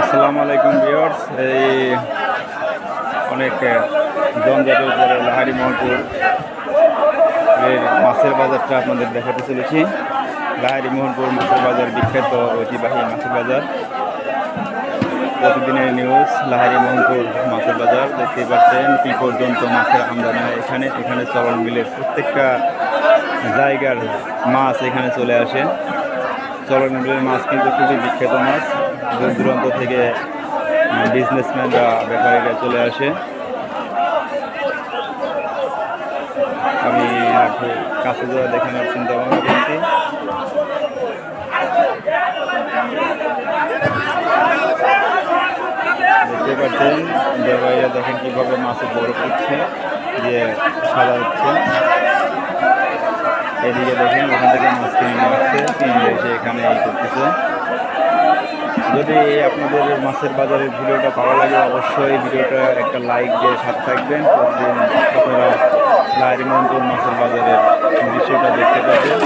আসসালামু আলাইকুম ভিউয়ার্স। এই অনেক জনজাতের উপরে লাহারি মোহনপুর এর মাছের বাজারটা আপনাদের দেখাতে চলেছি। লাহারি মোহনপুর মাছের বাজার, বিখ্যাত ঐতিহ্যবাহী মাছের বাজার। প্রতিদিনের নিউজ লাহারি মোহনপুর মাছের বাজার, দেখতেই পাচ্ছেন, কি পর্যন্ত মাছের আমদানি হয় এখানে। এখানে চলন মিলের প্রত্যেকটা জায়গার মাছ এখানে চলে আসে। চলন মিলের মাছ কিন্তু খুবই বিখ্যাত মাছ। দূর দূরান্ত থেকে বিজনেসম্যানরা ব্যাপারীরা চলে আসে। আমি কাছে যাওয়া দেখানোর চিন্তা ভাবনা করছি। দেখতে পাচ্ছেন ব্যাপারীরা দেখেন কীভাবে মাছের বরফ উঠছে দিয়ে সাদা হচ্ছে। এদিকে দেখেন ওখান থেকে মাছ কিনে নিয়ে আসছে, কিনে এসে এখানে এই করতেছে। যদি আপনাদের মাছের বাজারের ভিডিওটা ভালো লাগে, অবশ্যই ভিডিওটা একটা লাইক দিয়ে সাথে থাকবেন। প্রতিদিন আপনারা লাইরি মন্ত্র মাছের বাজারের দৃশ্যটা দেখতে পাবেন।